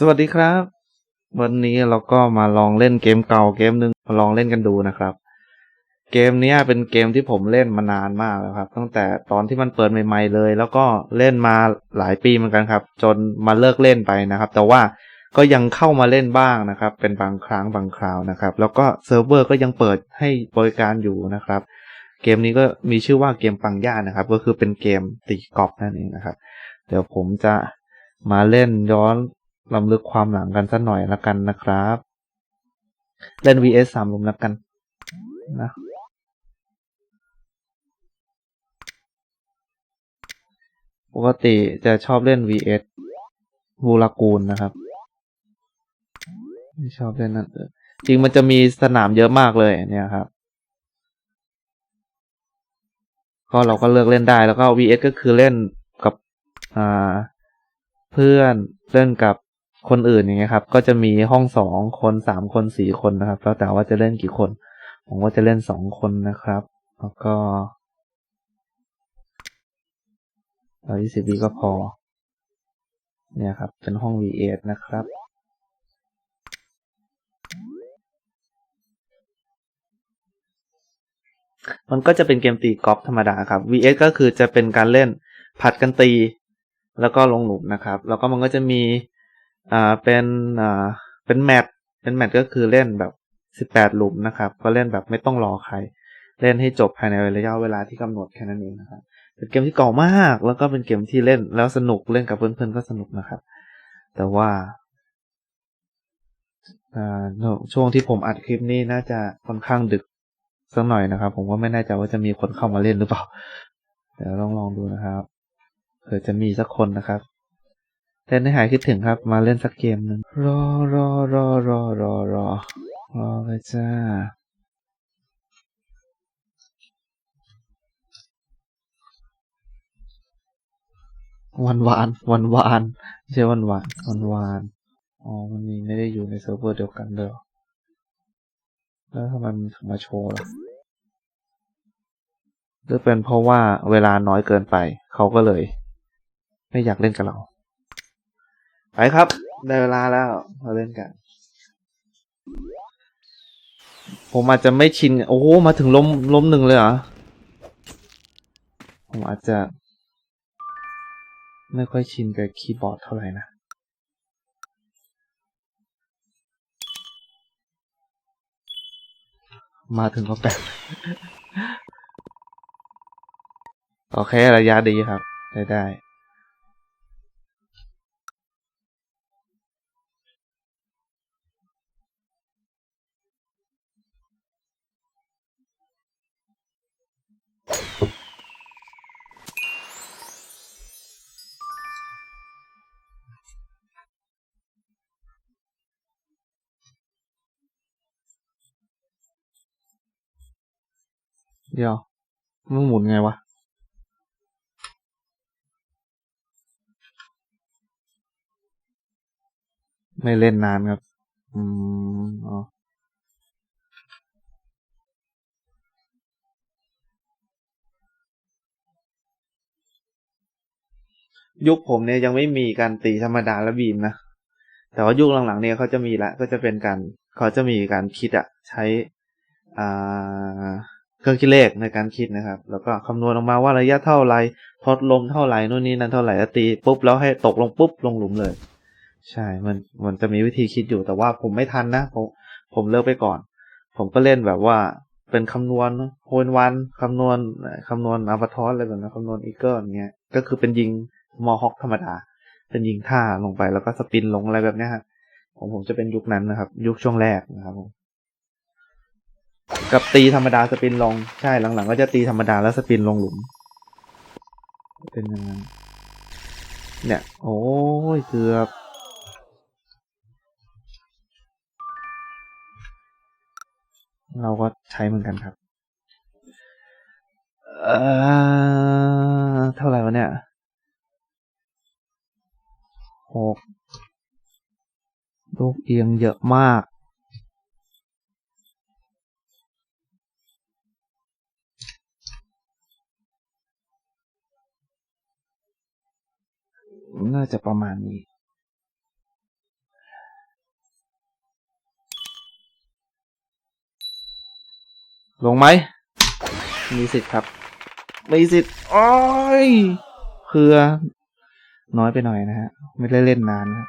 สวัสดีครับ วันนี้เราก็มาลองเล่นเกมเก่าเกมหนึ่งมาลองเล่นกันดูนะครับ เกมนี้เป็นเกมที่ผมเล่นมานานมากแล้วครับ ตั้งแต่ตอนที่มันเปิดใหม่ๆเลย แล้วก็เล่นมาหลายปีเหมือนกันครับ จนมาเลิกเล่นไปนะครับ แต่ว่าก็ยังเข้ามาเล่นบ้างนะครับ เป็นบางครั้งบางคราวนะครับ แล้วก็เซิร์ฟเวอร์ก็ยังเปิดให้บริการอยู่นะครับ เกมนี้ก็มีชื่อว่าเกมปังย่านะครับ ก็คือเป็นเกมตีกอล์ฟนั่นเองนะครับ เดี๋ยวผมจะมาเล่นย้อน ลำลึกความหลังกันสักหน่อยละกันนะครับ เล่น vs สามลุมละกัน นะปกติจะชอบเล่น vs วูลากูนนะครับ ไม่ชอบเล่นนั่นจริงมันจะมีสนามเยอะมากเลยเนี่ยครับ ก็เราก็เลือกเล่นได้แล้วก็ vs ก็คือเล่นกับ อ่า เพื่อนเล่นกับ คนอื่นอย่างเงี้ยครับ ก็จะมีห้องสองคนสามคนสี่คนนะครับ แล้วแต่ว่าจะเล่นกี่คน ผมก็จะเล่นสองคนนะครับ แล้วก็ร้อยยี่สิบวิก็พอ เนี่ยครับ เป็นห้อง V8 นะครับ มันก็จะเป็นเกมตีกอล์ฟธรรมดาครับ VS ก็คือจะเป็นการเล่นผัดกันตี แล้วก็ลงหลุมนะครับ แล้วก็มันก็จะมี อ่าเป็นอ่าเป็นแมตช์เป็นแมตช์ก็คือเล่นแบบสิบแปดหลุมนะครับ ก็เล่นแบบไม่ต้องรอใคร เล่นให้จบภายในระยะเวลาที่กำหนดแค่นั้นเองนะครับ เป็นเกมที่เก่ามาก แล้วก็เป็นเกมที่เล่นแล้วสนุกเล่นกับเพื่อนๆก็สนุกนะครับ แต่ว่าอ่าช่วงที่ผมอัดคลิปนี้น่าจะค่อนข้างดึกสักหน่อยนะครับ ผมก็ไม่แน่ใจว่าจะมีคนเข้ามาเล่นหรือเปล่า เดี๋ยวลองลองดูนะครับเผื่อจะมีสักคนนะครับ เล่นให้หายคิดถึงครับมาเล่นสักเกมหนึ่งรอรอรอรอรอรอรอเลยจ้าวันวานวันวานไม่ใช่วันวานวันวานอ๋อมันมีไม่ได้อยู่ในเซิร์ฟเวอร์เดียวกันเด้อแล้วทำไมมันถึงมาโชว์ล่ะหรือเป็นเพราะว่าเวลาน้อยเกินไป เขาก็เลย ไม่อยากเล่นกับเรา ไปครับ ได้เวลาแล้วมาเล่นกัน ผมอาจจะไม่ชิน โอ้โหมาถึงล้มล้มหนึ่งเลยเหรอ ผมอาจจะ ไม่ค่อยชินกับคีย์บอร์ดเท่าไหร่นะมาถึงก็แปลกโอเคระยะดีครับ ได้ได้ เดี๋ยวมันหมุนไงวะ ไม่เล่นนานครับ อืม อ๋อยุคผมเนี่ยยังไม่มีการตีธรรมดาและบีมนะ แต่ว่ายุคหลังๆเนี่ยเขาจะมีละ ก็จะเป็นการเขาจะมีการคิดอะใช้อ่า รื่องคิดเลขในการคิดนะครับ แล้วก็คำนวณออกมาว่าระยะเท่าไรทดลมเท่าไหร่นู่นนี่นั่นเท่าไหร่แล้วตีปุ๊บแล้วให้ตกลงปุ๊บลงหลุมเลย ใช่ มันมันจะมีวิธีคิดอยู่แต่ว่าผมไม่ทันนะผมผมเลิกไปก่อน ผมก็เล่นแบบว่าเป็นคำนวณโฮนวันคำนวณคำนวณอัลบาทอสอะไรแบบนั้นคำนวณอีเกิลเงี้ยก็คือเป็นยิงมอฮอกธรรมดา เป็นยิงท่าลงไปแล้วก็สปินลงอะไรแบบนี้ครับของผมจะเป็นยุคนั้นนะครับ ยุคช่วงแรกนะครับผม กับตีธรรมดาสปินลง ใช่หลังๆ ก็จะตีธรรมดาแล้วสปินลงหลุม เป็นยังไงเนี่ย โอ้ยเกือบเราก็ใช้เหมือนกันครับ เอ่อเท่าไหร่วะเนี่ยหกลูกเอียงเยอะมาก น่าจะประมาณนี้ ลงไหม มีสิทธิ์ครับ มีสิทธิ์อ้อยเพื่อน้อยไปหน่อยนะฮะ ไม่ได้เล่นนานนะ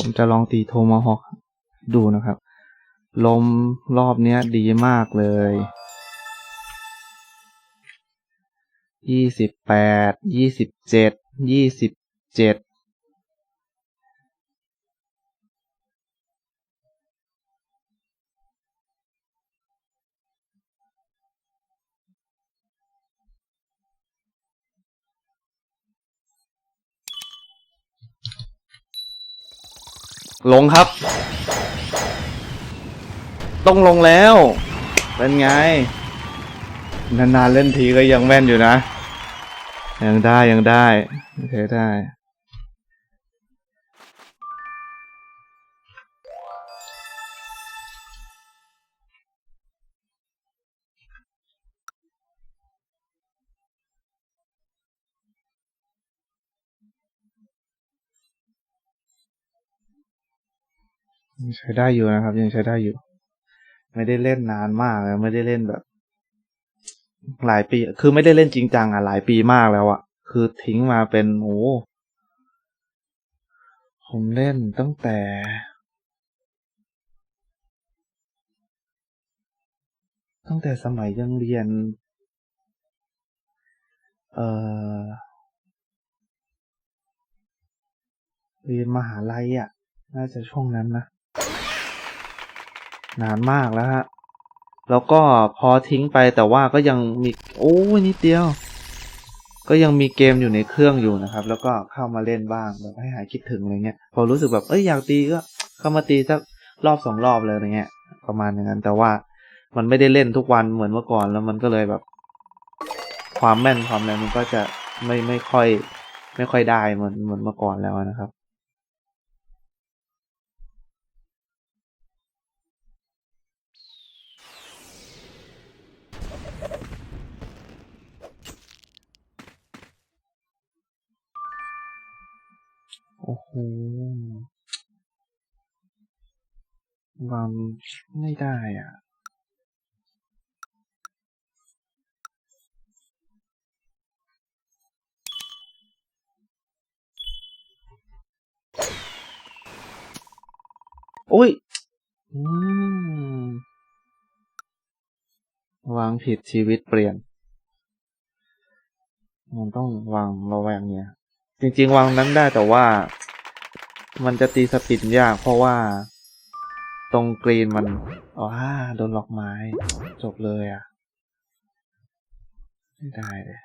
ผมจะลองตีโทมาฮอกดูนะครับ ลมรอบนี้ดีมากเลยยี่สิบแปดยี่สิบเจ็ดยี่สิบเจ็ด ลงครับ ต้องลงแล้วเป็นไง นานๆเล่นทีก็ยังแม่นอยู่นะ ยังได้ยังได้โอเคได้ ยังใช้ได้อยู่นะครับ ยังใช้ได้อยู่ ไม่ได้เล่นนานมากแล้วไม่ได้เล่นแบบ หลายปี คือไม่ได้เล่นจริงจังอะหลายปีมากแล้วอะ คือทิ้งมาเป็นโอ้ผมเล่นตั้งแต่ตั้งแต่สมัยยังเรียน เอ่อ เรียนมหาลัยอะ น่าจะช่วงนั้นนะ นานมากแล้วฮะ แล้วก็พอทิ้งไปแต่ว่าก็ยังมีโอ้นิดเดียว ก็ยังมีเกมอยู่ในเครื่องอยู่นะครับ แล้วก็เข้ามาเล่นบ้างแบบให้หายคิดถึงอะไรเงี้ย พอรู้สึกแบบเอ้ยอยากตีก็เข้ามาตีสักรอบสองรอบเลยอะไรเงี้ย ประมาณอย่างนั้นแต่ว่ามันไม่ได้เล่นทุกวันเหมือนเมื่อก่อนแล้วมันก็เลยแบบ ความแม่นความอะไรมันก็จะไม่ไม่ค่อย ไม่ค่อยได้เหมือนเหมือนเมื่อก่อนแล้วนะครับ โอ้โหวางไม่ได้อะ โอ้ย อืม วางผิดชีวิตเปลี่ยน มันต้องวางระแวงเนี่ย จริง ๆ วางนั้นได้แต่ว่า มันจะตีสปินยาก เพราะว่า ตรงกรีนมันอ๋อโดนล็อกไม้ จบเลยอะ ไม่ได้เลย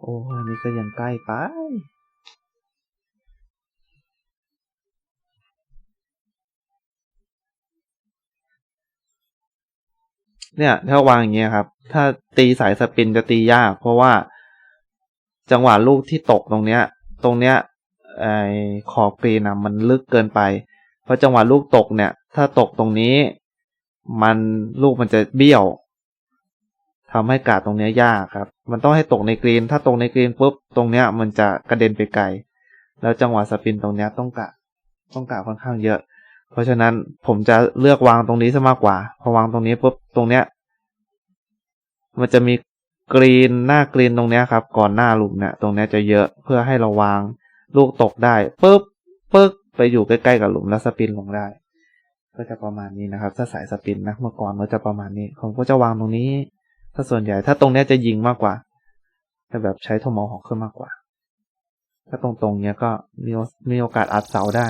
โอ้ นี่ก็ยังใกล้ไป เนี่ย ถ้าวางอย่างเงี้ยครับ ถ้าตีสายสปินจะตียาก เพราะว่าจังหวะลูกที่ตกตรงเนี้ย ตรงเนี้ยไอขอบกรีนอะมันลึกเกินไป เพราะจังหวะลูกตกเนี่ย ถ้าตกตรงนี้ มันลูกมันจะเบี้ยว ทำให้การ์ดตรงเนี้ยยากครับ มันต้องให้ตกในกรีน ถ้าตกในกรีนปุ๊บตรงเนี้ย มันจะกระเด็นไปไกล แล้วจังหวะสปินตรงเนี้ยต้องกะต้องกะค่อนข้างเยอะ เพราะฉะนั้นผมจะเลือกวางตรงนี้ซะมากกว่า พอวางตรงนี้ปุ๊บตรงเนี้ย มันจะมีกรีนหน้ากรีนตรงเนี้ยครับ ก่อนหน้าหลุมเนี่ยตรงเนี้ยจะเยอะเพื่อให้เราวางลูกตกได้ปึ๊บปึ๊บไปอยู่ใกล้ๆกับหลุมแล้วสปินลงได้ ก็จะประมาณนี้นะครับ ถ้าสายสปินนะเมื่อก่อนก็จะประมาณนี้ ผมก็จะวางตรงนี้ ถ้าส่วนใหญ่ถ้าตรงเนี้ยจะยิงมากกว่าจะแบบใช้โทมอหอกขึ้นมากกว่า ถ้าตรงๆเนี้ยก็มีมีโอกาสอัดเสาได้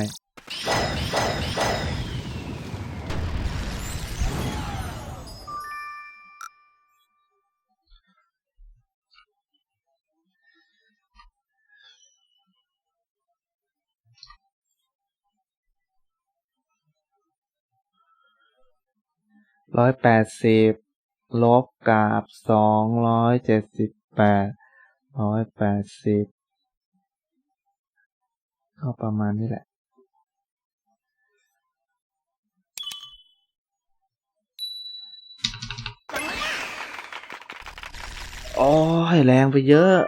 ร้อยแปดสิบ ลบกับสองร้อยเจ็ดสิบแปดร้อยแปดสิบก็ประมาณนี้แหละ โอ้ยแรงไปเยอะ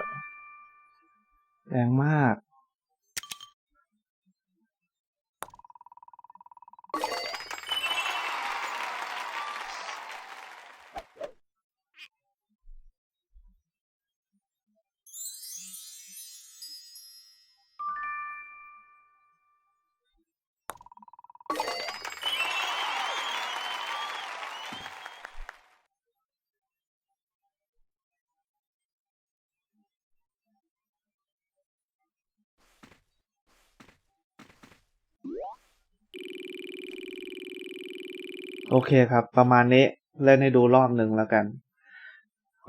แรงมาก โอเคครับ ประมาณนี้เล่นให้ดูรอบหนึ่งแล้วกัน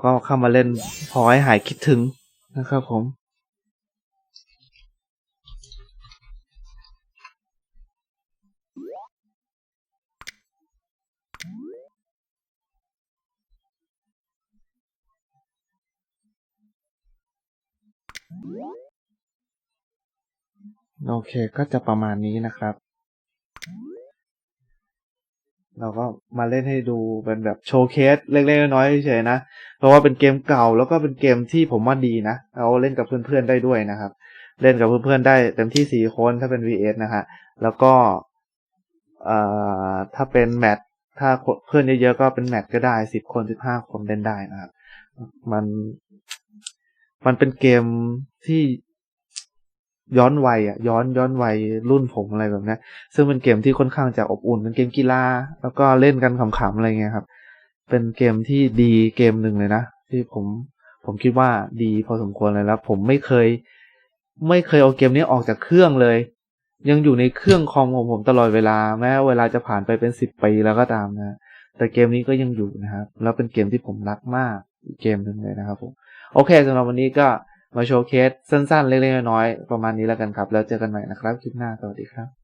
ก็เข้ามาเล่นพอให้หายคิดถึงนะครับผมโอเคก็จะประมาณนี้นะครับ เราก็มาเล่นให้ดูเป็นแบบโชว์เคสเล็กๆน้อยๆเฉยๆนะ เพราะว่าเป็นเกมเก่าแล้วก็เป็นเกมที่ผมว่าดีนะเราเล่นกับเพื่อนๆได้ด้วยนะครับ เล่นกับเพื่อนๆได้เต็มที่สี่คนถ้าเป็น VS นะฮะแล้วก็เอ่อถ้าเป็นแมตช์ถ้าเพื่อนเยอะๆก็เป็นแมตช์ก็ได้สิบคนสิบห้าคนเล่นได้นะครับ มัน มันเป็นเกมที่ ย้อนวัยอะย้อนย้อนวัยรุ่นผมอะไรแบบนี้ซึ่งเป็นเกมที่ค่อนข้างจะอบอุ่นเป็นเกมกีฬาแล้วก็เล่นกันขำๆอะไรเงี้ยครับ เป็นเกมที่ดีเกมหนึ่งเลยนะที่ผมผมคิดว่าดีพอสมควรเลยแล้ว ผมไม่เคย ไม่เคยเอาเกมนี้ออกจากเครื่องเลย ยังอยู่ในเครื่องคอมของผมตลอดเวลา แม้เวลาจะผ่านไปเป็นสิบปีแล้วก็ตามนะแต่เกมนี้ก็ยังอยู่นะครับ แล้วเป็นเกมที่ผมรักมากเกมหนึ่งเลยนะครับผมโอเคสำหรับวันนี้ก็ มาโชว์เคสสั้นๆ เล็กๆน้อยๆประมาณนี้แล้วกันครับ แล้วเจอกันใหม่นะครับ คลิปหน้า สวัสดีครับ